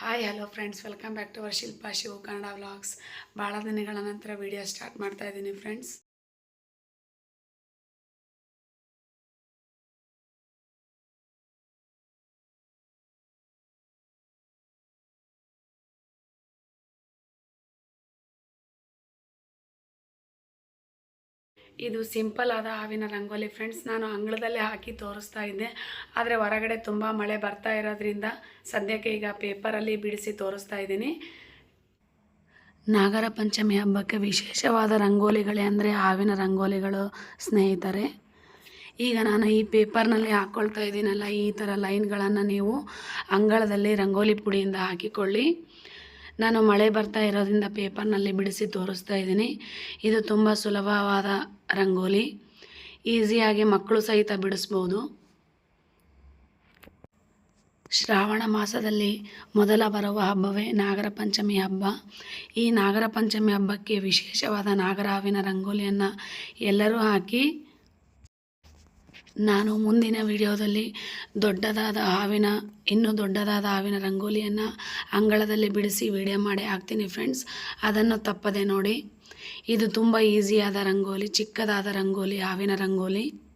Hi hello friends welcome back to our Shilpa Shivu Kannada vlogs ಭಾಳ ದಿನಗಳ ನಂತರ video start ಮಾಡ್ತಾ ಇದ್ದೀನಿ ಫ್ರೆಂಡ್ಸ್ ಇದು ಸಿಂಪಲ್ ಆದ ಹಾವಿನ ರಂಗೋಲಿ ಫ್ರೆಂಡ್ಸ್. ನಾನು ಅಂಗಳದಲ್ಲೇ ಹಾಕಿ ತೋರಿಸ್ತಾ ಇದ್ದೆ. ಆದರೆ ಹೊರಗಡೆ ತುಂಬ ಮಳೆ ಬರ್ತಾ ಇರೋದ್ರಿಂದ ಸದ್ಯಕ್ಕೆ ಈಗ ಪೇಪರಲ್ಲಿ ಬಿಡಿಸಿ ತೋರಿಸ್ತಾ ಇದ್ದೀನಿ. ನಾಗರ ಪಂಚಮಿ ಹಬ್ಬಕ್ಕೆ ವಿಶೇಷವಾದ ರಂಗೋಲಿಗಳೇ ಅಂದರೆ ಹಾವಿನ ರಂಗೋಲಿಗಳು ಸ್ನೇಹಿತರೆ. ಈಗ ನಾನು ಈ ಪೇಪರ್ನಲ್ಲಿ ಹಾಕ್ಕೊಳ್ತಾ ಇದ್ದೀನಲ್ಲ, ಈ ಥರ ಲೈನ್ಗಳನ್ನು ನೀವು ಅಂಗಳದಲ್ಲಿ ರಂಗೋಲಿ ಪುಡಿಯಿಂದ ಹಾಕಿಕೊಳ್ಳಿ. ನಾನು ಮಳೆ ಬರ್ತಾ ಇರೋದ್ರಿಂದ ಪೇಪರ್ನಲ್ಲಿ ಬಿಡಿಸಿ ತೋರಿಸ್ತಾ ಇದ್ದೀನಿ. ಇದು ತುಂಬ ಸುಲಭವಾದ ರಂಗೋಲಿ. ಈಸಿಯಾಗಿ ಮಕ್ಕಳು ಸಹಿತ ಬಿಡಿಸ್ಬೋದು. ಶ್ರಾವಣ ಮಾಸದಲ್ಲಿ ಮೊದಲ ಬರುವ ಹಬ್ಬವೇ ನಾಗರ ಪಂಚಮಿ ಹಬ್ಬ. ಈ ನಾಗರ ಪಂಚಮಿ ಹಬ್ಬಕ್ಕೆ ವಿಶೇಷವಾದ ನಾಗರ ಹಾವಿನ ರಂಗೋಲಿಯನ್ನು ಎಲ್ಲರೂ ಹಾಕಿ ನಾನು ಮುಂದಿನ ವಿಡಿಯೋದಲ್ಲಿ ದೊಡ್ಡದಾದ ಹಾವಿನ, ಇನ್ನೂ ದೊಡ್ಡದಾದ ಹಾವಿನ ರಂಗೋಲಿಯನ್ನು ಅಂಗಳದಲ್ಲಿ ಬಿಡಿಸಿ ವಿಡಿಯೋ ಮಾಡಿ ಹಾಕ್ತೀನಿ ಫ್ರೆಂಡ್ಸ್ ಅದನ್ನು ತಪ್ಪದೆ ನೋಡಿ. ಇದು ತುಂಬ ಈಸಿಯಾದ ರಂಗೋಲಿ, ಚಿಕ್ಕದಾದ ರಂಗೋಲಿ, ಹಾವಿನ ರಂಗೋಲಿ.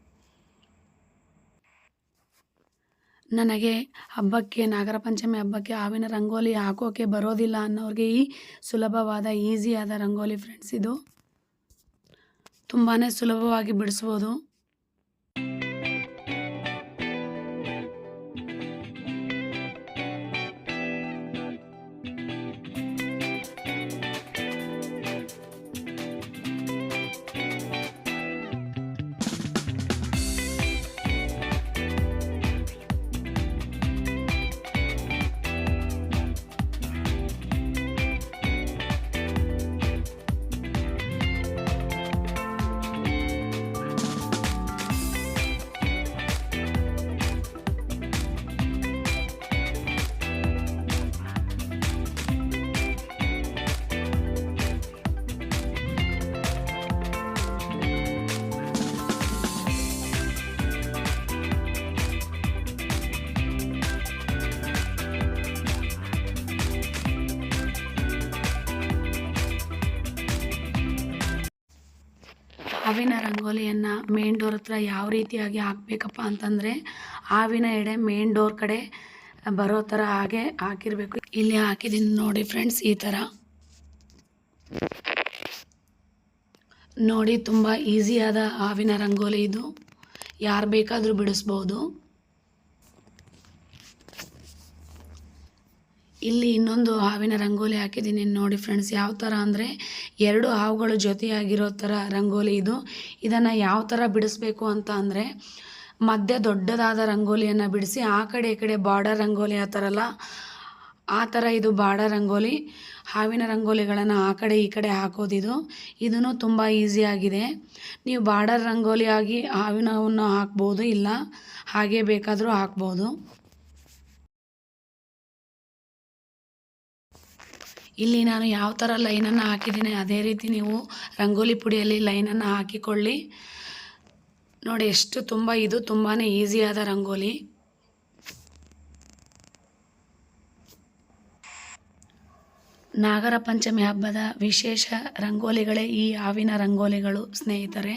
ನನಗೆ ಹಬ್ಬಕ್ಕೆ ನಾಗರ ಪಂಚಮಿ ಹಬ್ಬಕ್ಕೆ ಹಾವಿನ ರಂಗೋಲಿ ಹಾಕೋಕೆ ಬರೋದಿಲ್ಲ ಅನ್ನೋರಿಗೆ ಈ ಸುಲಭವಾದ, ಈಸಿಯಾದ ರಂಗೋಲಿ ಫ್ರೆಂಡ್ಸ್ ಇದು. ತುಂಬಾ ಸುಲಭವಾಗಿ ಬಿಡಿಸ್ಬೋದು. ಹಾವಿನ ರಂಗೋಲಿಯನ್ನು ಮೇನ್ ಡೋರ್ ಹತ್ರ ಯಾವ ರೀತಿಯಾಗಿ ಹಾಕಬೇಕಪ್ಪ ಅಂತಂದರೆ ಹಾವಿನ ಎಡೆ ಮೇನ್ ಡೋರ್ ಕಡೆ ಬರೋ ಥರ ಹಾಗೆ ಹಾಕಿರಬೇಕು. ಇಲ್ಲಿ ಹಾಕಿದ್ದೀನಿ ನೋಡಿ ಫ್ರೆಂಡ್ಸ್ ಈ ಥರ. ನೋಡಿ ತುಂಬ ಈಸಿಯಾದ ಹಾವಿನ ರಂಗೋಲಿ ಇದು. ಯಾರು ಬೇಕಾದರೂ ಬಿಡಿಸ್ಬೋದು. ಇಲ್ಲಿ ಇನ್ನೊಂದು ಹಾವಿನ ರಂಗೋಲಿ ಹಾಕಿದ್ದೀನಿ. ನೋಡಿ ಫ್ರೆಂಡ್ಸ್ ಯಾವ ಥರ ಅಂದರೆ ಎರಡು ಹಾವುಗಳು ಜೊತೆಯಾಗಿರೋ ಥರ ರಂಗೋಲಿ ಇದು. ಇದನ್ನು ಯಾವ ಥರ ಬಿಡಿಸ್ಬೇಕು ಅಂತ ಅಂದರೆ ಮಧ್ಯ ದೊಡ್ಡದಾದ ರಂಗೋಲಿಯನ್ನು ಬಿಡಿಸಿ, ಆ ಕಡೆ ಈ ಕಡೆ ಬಾರ್ಡರ್ ರಂಗೋಲಿ ಆ ಥರ ಅಲ್ಲ, ಆ ಥರ ಇದು ಬಾರ್ಡರ್ ರಂಗೋಲಿ. ಹಾವಿನ ರಂಗೋಲಿಗಳನ್ನು ಆ ಕಡೆ ಈ ಕಡೆ ಹಾಕೋದಿದು ಇದೂ. ತುಂಬ ಈಸಿಯಾಗಿದೆ ನೀವು ಬಾರ್ಡರ್ ರಂಗೋಲಿಯಾಗಿ ಹಾವಿನವನ್ನು ಹಾಕ್ಬೋದು, ಇಲ್ಲ ಹಾಗೆ ಬೇಕಾದರೂ ಹಾಕ್ಬೋದು. ಇಲ್ಲಿ ನಾನು ಯಾವ ಥರ ಲೈನನ್ನು ಹಾಕಿದ್ದೀನಿ, ಅದೇ ರೀತಿ ನೀವು ರಂಗೋಲಿ ಪುಡಿಯಲ್ಲಿ ಲೈನನ್ನು ಹಾಕಿಕೊಳ್ಳಿ. ನೋಡಿ, ಎಷ್ಟು ತುಂಬ, ಇದು ತುಂಬಾ ಈಸಿಯಾದ ರಂಗೋಲಿ. ನಾಗರ ಪಂಚಮಿ ಹಬ್ಬದ ವಿಶೇಷ ರಂಗೋಲಿಗಳೇ ಈ ಹಾವಿನ ರಂಗೋಲಿಗಳು, ಸ್ನೇಹಿತರೆ.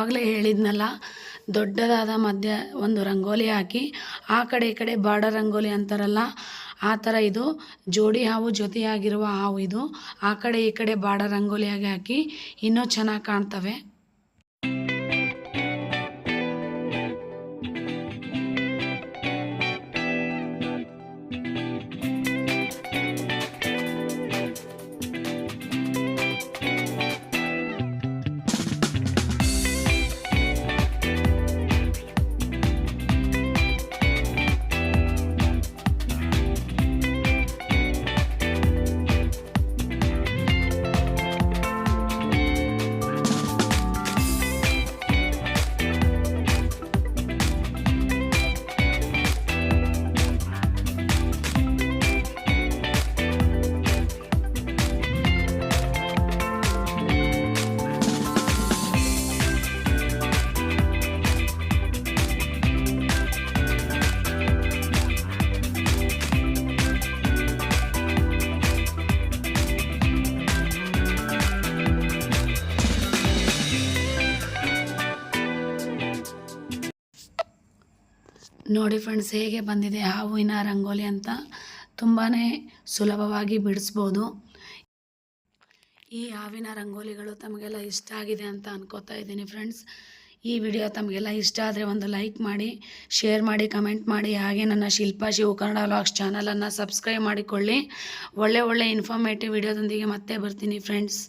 ಆವಾಗಲೇ ಹೇಳಿದ್ನಲ್ಲ, ದೊಡ್ಡದಾದ ಮಧ್ಯ ಒಂದು ರಂಗೋಲಿ ಹಾಕಿ, ಆ ಕಡೆ ಈ ಕಡೆ ಬಾರ್ಡರ್ ರಂಗೋಲಿ ಅಂತಾರಲ್ಲ, ಆ ಥರ ಇದು ಜೋಡಿ ಹಾವು ಜೊತೆಯಾಗಿರುವ ಹಾವು ಇದು, ಆ ಕಡೆ ಈ ಕಡೆ ಬಾರ್ಡರ್ ರಂಗೋಲಿಯಾಗಿ ಹಾಕಿ ಇನ್ನೂ ಚೆನ್ನಾಗಿ ಕಾಣ್ತವೆ. ನೋಡಿ ಫ್ರೆಂಡ್ಸ್ ಹೇಗೆ ಬಂದಿದೆ ಹಾವಿನ ರಂಗೋಲಿ ಅಂತ ತುಂಬಾ ಸುಲಭವಾಗಿ ಬಿಡಿಸ್ಬೋದು. ಈ ಹಾವಿನ ರಂಗೋಲಿಗಳು ತಮಗೆಲ್ಲ ಇಷ್ಟ ಆಗಿದೆ ಅಂತ ಅನ್ಕೋತಾ ಇದ್ದೀನಿ ಫ್ರೆಂಡ್ಸ್ ಈ ವಿಡಿಯೋ ತಮಗೆಲ್ಲ ಇಷ್ಟ ಆದರೆ ಒಂದು ಲೈಕ್ ಮಾಡಿ ಶೇರ್ ಮಾಡಿ ಕಮೆಂಟ್ ಮಾಡಿ, ಹಾಗೆ ನನ್ನ ಶಿಲ್ಪಾ ಶಿವ ಕನ್ನಡ ವ್ಲಾಗ್ಸ್ ಚಾನಲನ್ನು ಸಬ್ಸ್ಕ್ರೈಬ್ ಮಾಡಿಕೊಳ್ಳಿ. ಒಳ್ಳೆ ಒಳ್ಳೆ ಇನ್ಫಾರ್ಮೇಟಿವ್ ವಿಡಿಯೋದೊಂದಿಗೆ ಮತ್ತೆ ಬರ್ತೀನಿ ಫ್ರೆಂಡ್ಸ್